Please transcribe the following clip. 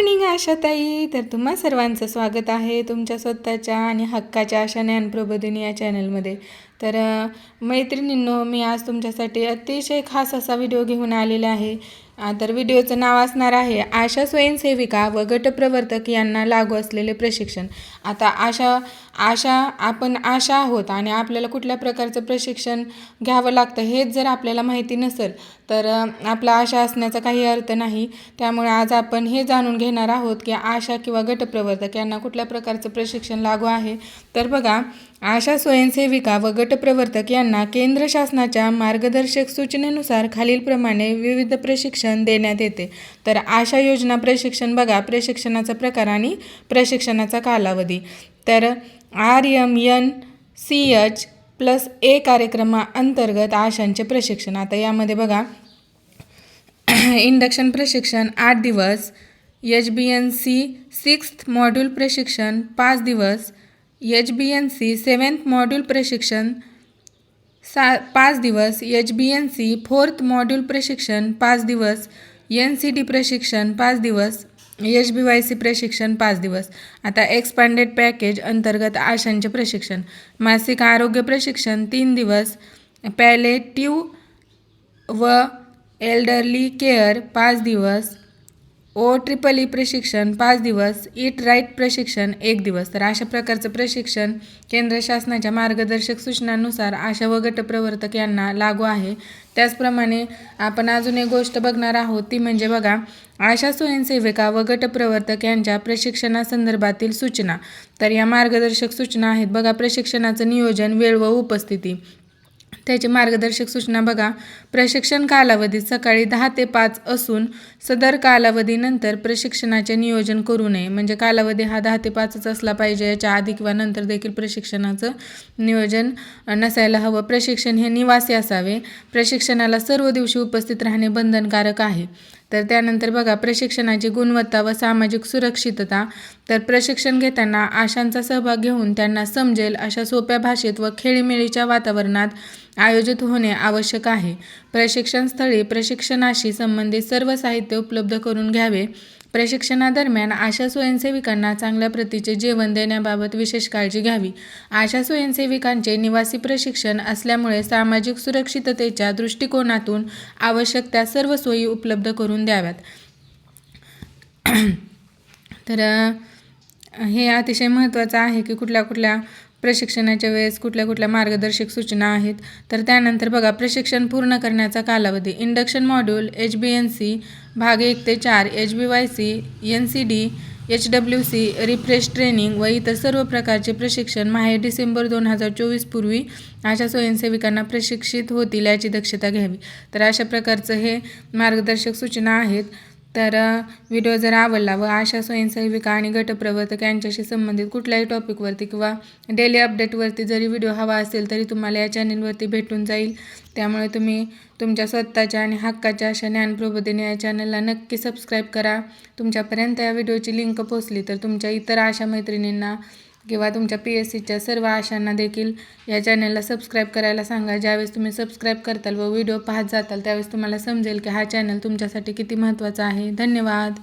Morning आशाताई तर तुम्हा सर्वांचं स्वागत आहे तुमच्या स्वतःच्या आणि हक्काच्या आशा ज्ञानप्रबोधिनी या चॅनलमध्ये. तर मैत्रिणींनो मी आज तुमच्यासाठी अतिशय खास असा व्हिडिओ घेऊन आलेला आहे. तर व्हिडिओचं नाव असणार आहे आशा स्वयंसेविका व गटप्रवर्तक यांना लागू असलेले प्रशिक्षण. आता आशा आशा आपण आशा आहोत आणि आपल्याला कुठल्या प्रकारचं प्रशिक्षण घ्यावं लागतं हेच जर आपल्याला माहिती नसेल तर आपला आशा असण्याचा काही अर्थ नाही. त्यामुळे आज आपण हे जाणून घेणार आहोत की आशा किंवा गटप्रवर्तक यांना कुठल्या प्रकारचं प्रशिक्षण लागू आहे? तर बघा आशा स्वयंसेविका व गटप्रवर्तक यांना केंद्र शासनाच्या मार्गदर्शक सूचनेनुसार खालीलप्रमाणे विविध प्रशिक्षण देण्यात येते. तर आशा योजना प्रशिक्षण बघा प्रशिक्षणाचा प्रकार आणि प्रशिक्षणाचा कालावधी. तर R M N C H plus A कार्यक्रमाअंतर्गत आशांचे प्रशिक्षण. आता यामध्ये बघा इंडक्शन प्रशिक्षण आठ दिवस H B N C sixth module प्रशिक्षण पाच दिवस H B N C seventh module प्रशिक्षण सा पाच दिवस H B N C fourth module प्रशिक्षण पाच दिवस एन सी डी प्रशिक्षण पाच दिवस एच बी वाय सी प्रशिक्षण पाच दिवस. आता एक्सपांडेड पॅकेज अंतर्गत आशांचे प्रशिक्षण. मासिक आरोग्य प्रशिक्षण तीन दिवस. पॅलेटिव व एल्डरली केअर पाच दिवस. ओ ट्रिपल ई e प्रशिक्षण पाच दिवस ईट राईट प्रशिक्षण एक दिवस. तर अशा प्रकारचं प्रशिक्षण केंद्र शासनाच्या मार्गदर्शक सूचनांनुसार आशा व गटप्रवर्तक यांना लागू आहे. त्याचप्रमाणे आपण अजून एक गोष्ट बघणार आहोत ती म्हणजे बघा आशा स्वयंसेविका व गटप्रवर्तक यांच्या प्रशिक्षणासंदर्भातील सूचना. तर या मार्गदर्शक सूचना आहेत. बघा प्रशिक्षणाचं नियोजन वेळ व उपस्थिती. त्याची मार्गदर्शक सूचना बघा. प्रशिक्षण कालावधीत सकाळी दहा ते पाच असून सदर कालावधीनंतर प्रशिक्षणाचे नियोजन करू नये. म्हणजे कालावधी हा दहा ते पाचच असला पाहिजे याच्या आधी किंवा नंतर देखील प्रशिक्षणाचं नियोजन नसायला हवं. प्रशिक्षण हे निवासी असावे. प्रशिक्षणाला सर्व दिवशी उपस्थित राहणे बंधनकारक आहे. तर त्यानंतर बघा प्रशिक्षणाची गुणवत्ता व सामाजिक सुरक्षितता. तर प्रशिक्षण घेताना आशांचा सहभाग घेऊन त्यांना समजेल अशा सोप्या भाषेत व खेळीमेळीच्या वातावरणात आयोजित होणे आवश्यक आहे. प्रशिक्षण स्थळी प्रशिक्षणाशी संबंधित सर्व साहित्य उपलब्ध करून घ्यावे. प्रशिक्षणादरम्यान आशा स्वयंसेविकांना चांगल्या प्रतीचे जेवण देण्याबाबत विशेष काळजी घ्यावी. आशा स्वयंसेविकांचे निवासी प्रशिक्षण असल्यामुळे सामाजिक सुरक्षिततेच्या दृष्टिकोनातून आवश्यक त्या सर्व सोयी उपलब्ध करून द्याव्यात. तर हे अतिशय महत्त्वाचं आहे की कुठल्या कुठल्या प्रशिक्षणाच्या वेळेस कुठल्या कुठल्या मार्गदर्शक सूचना आहेत? तर त्यानंतर बघा प्रशिक्षण पूर्ण करण्याचा कालावधी. Induction module H B N C भाग एक ते चार H B Y C N C D H W C refresh training व इतर सर्व प्रकारचे प्रशिक्षण माहे डिसेंबर दोन हजार चोवीस पूर्वी अशा स्वयंसेविकांना प्रशिक्षित होतील याची दक्षता घ्यावी. तर अशा प्रकारचं हे मार्गदर्शक सूचना आहेत. तर व्हिडिओ जर आवडला व आशा स्वयंसेविका आणि गटप्रवर्तक यांच्याशी संबंधित कुठल्याही टॉपिकवरती किंवा डेली अपडेटवरती जरी व्हिडिओ हवा असेल तरी तुम्हाला या चॅनलवरती भेटून जाईल. त्यामुळे तुम्ही तुमच्या स्वतःच्या आणि हक्काच्या अशा ज्ञानप्रबोधिनी या चॅनलला नक्की सबस्क्राईब करा. तुमच्यापर्यंत या व्हिडिओची लिंक पोचली तर तुमच्या इतर आशा मैत्रिणींना किंवा तुमच्या पी एस सीच्या सर्व आशांना देखील या चॅनलला सबस्क्राईब करायला सांगा. ज्यावेळेस तुम्ही सबस्क्राईब करताल व व्हिडिओ पाहत जाताल त्यावेळेस तुम्हाला समजेल की हा चॅनल तुमच्यासाठी किती महत्त्वाचा आहे. धन्यवाद.